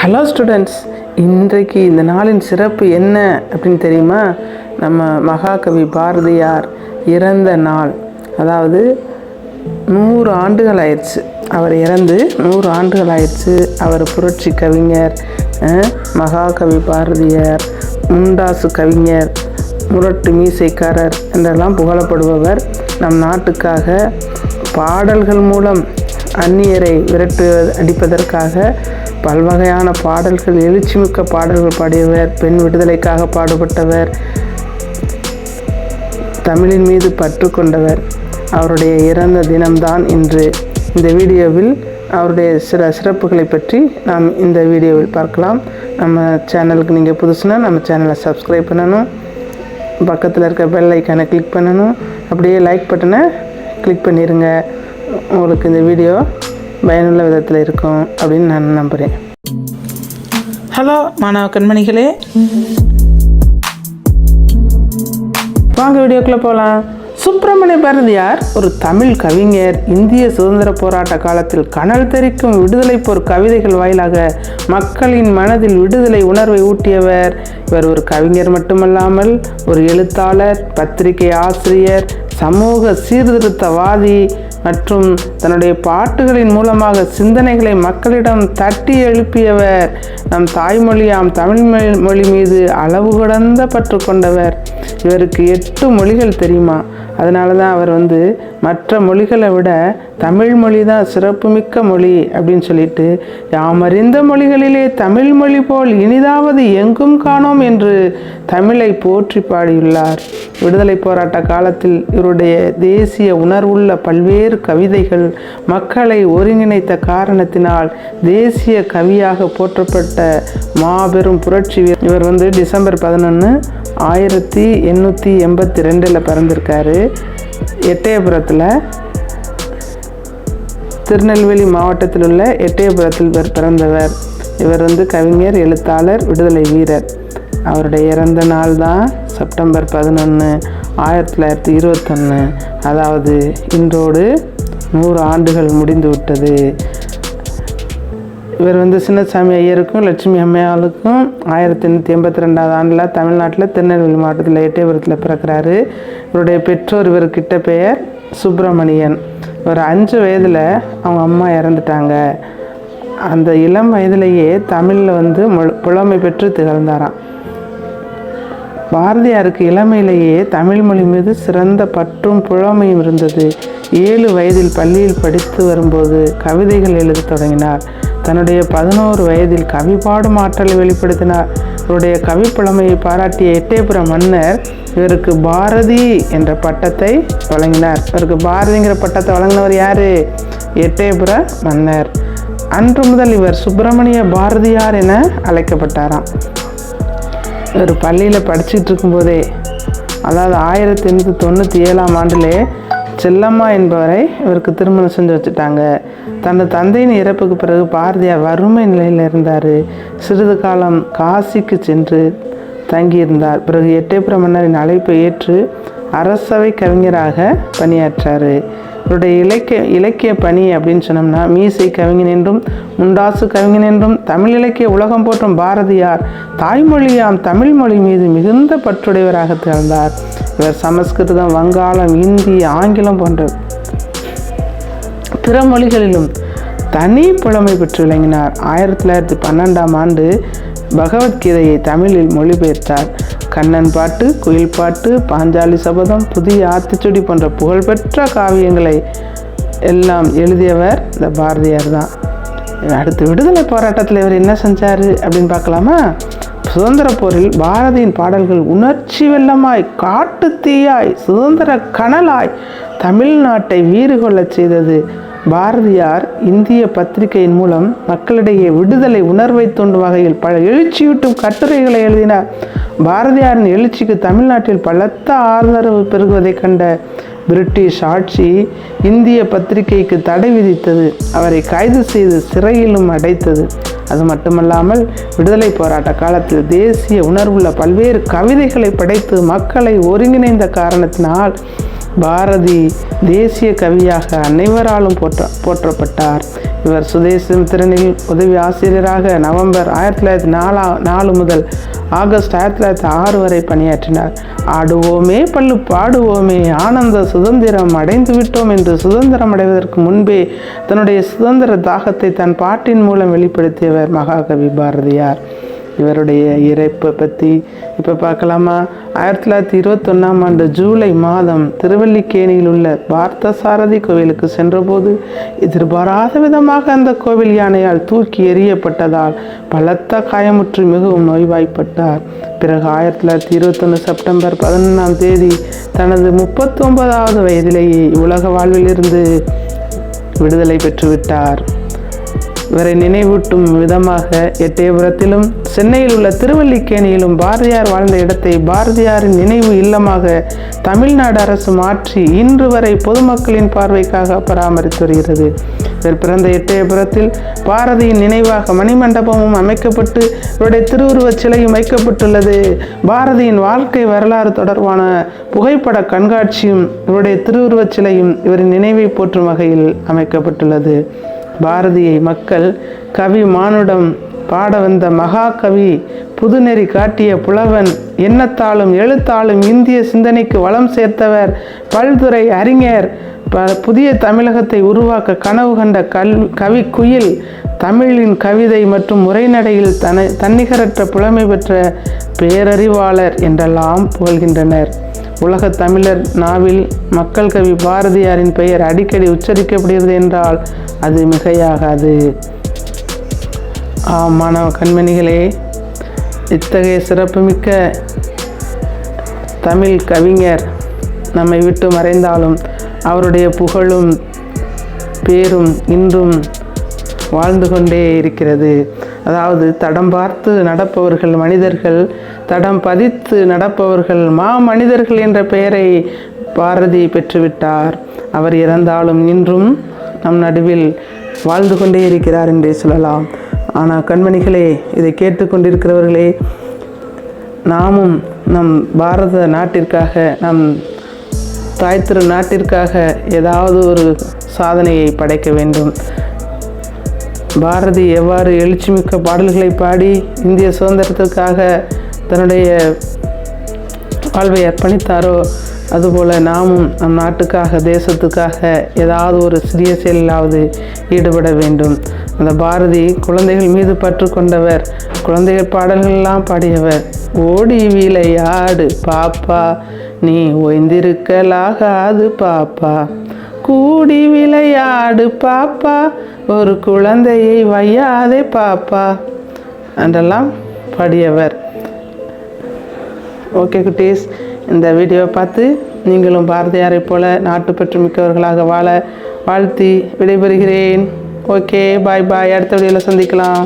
Hello students இன்றைக்கு இந்த நாளின் சிறப்பு என்ன அப்படின்னு தெரியுமா? நம்ம மகாகவி பாரதியார் இறந்த நாள். அதாவது நூறு ஆண்டுகள் ஆயிடுச்சு. அவர் இறந்து நூறு ஆண்டுகள் ஆயிடுச்சு. அவர் புரட்சி கவிஞர் மகாகவி பாரதியார் முண்டாசு கவிஞர் முரட்டு மீசைக்காரர் என்றெல்லாம் புகழப்படுபவர் நம் நாட்டுக்காக. பாடல்கள் மூலம் அந்நியரை விரட்டு அடிப்பதற்காக பல்வகையான பாடல்கள் எழுச்சிமிக்க பாடல்கள் பாடியவர் பெண் விடுதலைக்காக பாடுபட்டவர் தமிழின் மீது பற்று கொண்டவர். அவருடைய இறந்த தினம்தான் இன்று. இந்த வீடியோவில் அவருடைய சில சிறப்புகளை பற்றி நாம் இந்த வீடியோவில் பார்க்கலாம். நம்ம சேனலுக்கு நீங்கள் புதுசுனா நம்ம சேனலை சப்ஸ்கிரைப் பண்ணணும். பக்கத்தில் இருக்க பெல் ஐக்கானை கிளிக் பண்ணணும். அப்படியே லைக் பட்டனை கிளிக் பண்ணிடுங்க உங்களுக்கு இந்த வீடியோ பயனுள்ள விதத்தில் இருக்கும் அப்படின்னு நான் நம்புகிறேன் ஹலோ மாணவ கண்மணிகளே. வாங்க வீடியோக்குள்ளே போகலாம் சுப்பிரமணிய பாரதியார் ஒரு தமிழ் கவிஞர் இந்திய சுதந்திர போராட்ட காலத்தில் கனல் தெரிக்கும் விடுதலை போர் கவிதைகள் வாயிலாக மக்களின் மனதில் விடுதலை உணர்வை ஊட்டியவர். இவர் ஒரு கவிஞர் மட்டுமல்லாமல் ஒரு எழுத்தாளர் பத்திரிகை ஆசிரியர் சமூக சீர்திருத்தவாதி மற்றும் தன்னுடைய பாட்டுகளின் மூலமாக சிந்தனைகளை மக்களிடம் தட்டி எழுப்பியவர். நம் தாய்மொழியாம் தமிழ் மொழி- மொழி மீது அளவு கடந்த பற்று கொண்டவர். இவருக்கு எட்டு மொழிகள் தெரியுமா? அதனால தான் அவர் வந்து மற்ற மொழிகளை விட தமிழ் மொழி தான் சிறப்புமிக்க மொழி அப்படின்னு சொல்லிட்டு யாம் அறிந்த மொழிகளிலே தமிழ் மொழி போல் இனிதாவது எங்கும் காணோம் என்று தமிழை போற்றி பாடியுள்ளார். விடுதலை போராட்ட காலத்தில் இவருடைய தேசிய உணர்வுள்ள பல்வேறு கவிதைகள் மக்களை ஒருங்கிணைத்த காரணத்தினால் தேசிய கவியாக போற்றப்பட்ட மாபெரும் புரட்சி இவர் வந்து டிசம்பர் பதினொன்று ஆயிரத்தி எண்ணூற்றி எண்பத்தி ரெண்டில் பிறந்திருக்காரு. எட்டயபுரத்தில் திருநெல்வேலி மாவட்டத்தில் உள்ள எட்டயபுரத்தில் இவர் பிறந்தவர். இவர் வந்து கவிஞர் எழுத்தாளர் விடுதலை வீரர். அவருடைய இறந்த நாள் தான் செப்டம்பர் பதினொன்று ஆயிரத்தி தொள்ளாயிரத்தி இருபத்தொன்று அதாவது இன்றோடு நூறு ஆண்டுகள் முடிந்து விட்டது இவர் வந்து சின்னசாமி ஐயருக்கும் லட்சுமி அம்மையாளுக்கும் ஆயிரத்தி எண்ணூற்றி எண்பத்தி ரெண்டாவது ஆண்டில் தமிழ்நாட்டில் திருநெல்வேலி மாவட்டத்தில் எட்டயபுரத்தில் பிறக்கிறாரு. இவருடைய பெற்றோர் இவர்கிட்ட பெயர் சுப்பிரமணியன். இவர் அஞ்சு வயதில் அவங்க அம்மா இறந்துட்டாங்க. அந்த இளம் வயதிலேயே தமிழில் வந்து புலமை பெற்று திகழ்ந்தாராம். பாரதியாருக்கு இளமையிலேயே தமிழ் மொழி மீது சிறந்த பற்றும் புலமையும் இருந்தது. ஏழு வயதில் பள்ளியில் படித்து வரும்போது கவிதைகள் எழுதத் தொடங்கினார். தன்னுடைய பதினோரு வயதில் கவி பாடும் ஆற்றலை வெளிப்படுத்தினார். இவருடைய கவிப்புலமையை பாராட்டிய எட்டயபுர மன்னர் இவருக்கு பாரதி என்ற பட்டத்தை வழங்கினார். இவருக்கு பாரதிங்கிற பட்டத்தை வழங்கினவர் யாரு? எட்டயபுர மன்னர். அன்று முதல் இவர் சுப்பிரமணிய பாரதியார் என அழைக்கப்பட்டாராம். ஒரு பள்ளியில் படிச்சுட்டு இருக்கும்போதே அதாவது ஆயிரத்தி எண்ணூற்றி தொண்ணூற்றி ஏழாம் ஆண்டிலே செல்லம்மா என்பவரை இவருக்கு திருமணம் செஞ்சு வச்சுட்டாங்க. தனது தந்தையின் இறப்புக்கு பிறகு பாரதியார் வறுமை நிலையில் இருந்தார். சிறிது காலம் காசிக்கு சென்று தங்கியிருந்தார். பிறகு எட்டயபுர மன்னரின் அழைப்பை ஏற்று அரசவை கவிஞராக பணியாற்றார். இவருடைய இலக்கிய இலக்கிய பணி அப்படின்னு சொன்னோம்னா மீசை கவிஞன் என்றும் முண்டாசு கவிஞன் என்றும் தமிழ் இலக்கிய உலகம் போற்றும் பாரதியார் தாய்மொழியாம் தமிழ் மொழி மீது மிகுந்த பற்றுடையவராக திகழ்ந்தார். இவர் சமஸ்கிருதம் வங்காளம் இந்தி ஆங்கிலம் போன்ற பிற மொழிகளிலும் தனி புலமை பெற்று விளங்கினார். ஆயிரத்தி தொள்ளாயிரத்தி பன்னெண்டாம் ஆண்டு பகவத்கீதையை தமிழில் மொழிபெயர்த்தார். கண்ணன் பாட்டு குயில் பாட்டு பாஞ்சாலி சபதம் புதிய ஆத்திச்சுடி போன்ற புகழ்பெற்ற காவியங்களை எல்லாம் எழுதியவர் இந்த பாரதியார் தான். அடுத்து விடுதலை போராட்டத்தில் இவர் என்ன செஞ்சார் அப்படின்னு பார்க்கலாமா? சுதந்திர போரில் பாரதியின் பாடல்கள் உணர்ச்சி வெள்ளமாய் காட்டு தீயாய் சுதந்திர கனலாய் தமிழ்நாட்டை வீறு கொள்ளச் செய்தது. பாரதியார் இந்திய பத்திரிகையின் மூலம் மக்களிடையே விடுதலை உணர்வை தூண்டும் வகையில் பல எழுச்சியூட்டும் கட்டுரைகளை எழுதினார். பாரதியாரின் எழுச்சிக்கு தமிழ்நாட்டில் பலத்த ஆதரவு பெருகுவதைக் கண்ட பிரிட்டிஷ் ஆட்சி இந்திய பத்திரிகைக்கு தடை விதித்தது. அவரை கைது செய்து சிறையிலும் அடைத்தது. அது மட்டுமல்லாமல் விடுதலை போராட்ட காலத்தில் தேசிய உணர்வுள்ள பல்வேறு கவிதைகளை படைத்து மக்களை ஒருங்கிணைந்த காரணத்தினால் பாரதி தேசிய கவியாக அனைவராலும் போற்ற போற்றப்பட்டார். இவர் சுதேசமித்திரனில் உதவி ஆசிரியராக நவம்பர் ஆயிரத்தி தொள்ளாயிரத்தி நாலா நாலு முதல் ஆகஸ்ட் ஆயிரத்தி தொள்ளாயிரத்தி ஆறு வரை பணியாற்றினார். ஆடுவோமே பல்லு பாடுவோமே ஆனந்த சுதந்திரம் அடைந்து விட்டோம் என்று சுதந்திரம் அடைவதற்கு முன்பே தன்னுடைய சுதந்திர தாகத்தை தன் பாட்டின் மூலம் வெளிப்படுத்தியவர் மகாகவி பாரதியார். இவருடைய இறைப்பை பற்றி இப்போ பார்க்கலாமா? ஆயிரத்தி தொள்ளாயிரத்தி இருபத்தொன்னாம் ஆண்டு ஜூலை மாதம் திருவல்லிக்கேணியில் உள்ள பார்த்தசாரதி கோவிலுக்கு சென்றபோது எதிர்பாராத விதமாக அந்த கோவில் யானையால் தூக்கி எறியப்பட்டதால் பலத்த காயமுற்று மிகவும் நோய்வாய்ப்பட்டார். பிறகு ஆயிரத்தி தொள்ளாயிரத்தி இருபத்தொன்று செப்டம்பர் பதினொன்றாம் தேதி தனது முப்பத்தொன்பதாவது வயதிலேயே உலக வாழ்விலிருந்து விடுதலை பெற்றுவிட்டார். இவரை நினைவூட்டும் விதமாக எட்டயபுரத்திலும் சென்னையில் உள்ள திருவல்லிக்கேணியிலும் பாரதியார் வாழ்ந்த இடத்தை பாரதியாரின் நினைவு இல்லமாக தமிழ்நாடு அரசு மாற்றி இன்று வரை பொதுமக்களின் பார்வைக்காக பராமரித்து வருகிறது இவர் பிறந்த எட்டயபுரத்தில் பாரதியின் நினைவாக மணிமண்டபமும் அமைக்கப்பட்டு இவருடைய திருவுருவச் சிலையும் வைக்கப்பட்டுள்ளது. பாரதியின் வாழ்க்கை வரலாறு தொடர்பான புகைப்பட கண்காட்சியும் இவருடைய திருவுருவச் சிலையும் இவரின் நினைவை போற்றும் வகையில் அமைக்கப்பட்டுள்ளது. பாரதியை மக்கள் கவி மானுடம் பாட வந்த மகாகவி புதுநெறி காட்டிய புலவன் எண்ணத்தாலும் எழுத்தாலும் இந்திய சிந்தனைக்கு வளம் சேர்த்தவர் பல்துறை அறிஞர் ப புதிய தமிழகத்தை உருவாக்க கனவு கண்ட கல் கவி குயில் தமிழின் கவிதை மற்றும் உரைநடையில் தன தன்னிகரற்ற புலமை பெற்ற பேரறிவாளர் என்றெல்லாம் புகழ்கின்றனர். உலகத் தமிழர் நாவில் மக்கள் கவி பாரதியாரின் பெயர் அடிக்கடி உச்சரிக்கப்படுகிறது என்றால் அது மிகையாகாது. ஆம் மாணவ கண்மணிகளே இத்தகைய சிறப்புமிக்க தமிழ் கவிஞர் நம்மை விட்டு மறைந்தாலும் அவருடைய புகழும் பேரும் இன்றும் வாழ்ந்து கொண்டே இருக்கிறது. அதாவது தடம் பார்த்து நடப்பவர்கள் மனிதர்கள் தடம் பதித்து நடப்பவர்கள் மா மனிதர்கள் என்ற பெயரை பாரதி பெற்றுவிட்டார். அவர் இறந்தாலும் இன்றும் நம் நடுவில் வாழ்ந்து கொண்டே இருக்கிறார் என்றே சொல்லலாம். ஆனால் கண்மணிகளே இதை கேட்டுக்கொண்டிருக்கிறவர்களே நாமும் நம் பாரத நாட்டிற்காக நம் தாய் திரு நாட்டிற்காக ஏதாவது ஒரு சாதனையை படைக்க வேண்டும். பாரதி எவ்வாறு எழுச்சிமிக்க பாடல்களை பாடி இந்திய சுதந்திரத்திற்காக தன்னுடைய வாழ்வை அர்ப்பணித்தாரோ அதுபோல் நாமும் நம் நாட்டுக்காக தேசத்துக்காக ஏதாவது ஒரு சிறிய செயலாவது ஈடுபட வேண்டும். அந்த பாரதி குழந்தைகள் மீது பற்று கொண்டவர் குழந்தைகள் பாடல்கள்லாம் பாடியவர். ஓடி விளையாடு பாப்பா நீ ஓய்ந்திருக்கலாகாது பாப்பா. கூடி விளையாடு பாப்பா ஒரு குழந்தையை வையாதே பாப்பா என்றெல்லாம் பாடியவர். ஓகே குட்டீஸ். இந்த வீடியோவை பார்த்து நீங்களும் பாரதியாரை போல நாட்டுப்பற்று மிக்கவர்களாக வாழ வாழ்த்தி விடைபெறுகிறேன். ஓகே பாய் பாய் அடுத்த வீடியோவில் சந்திக்கலாம்.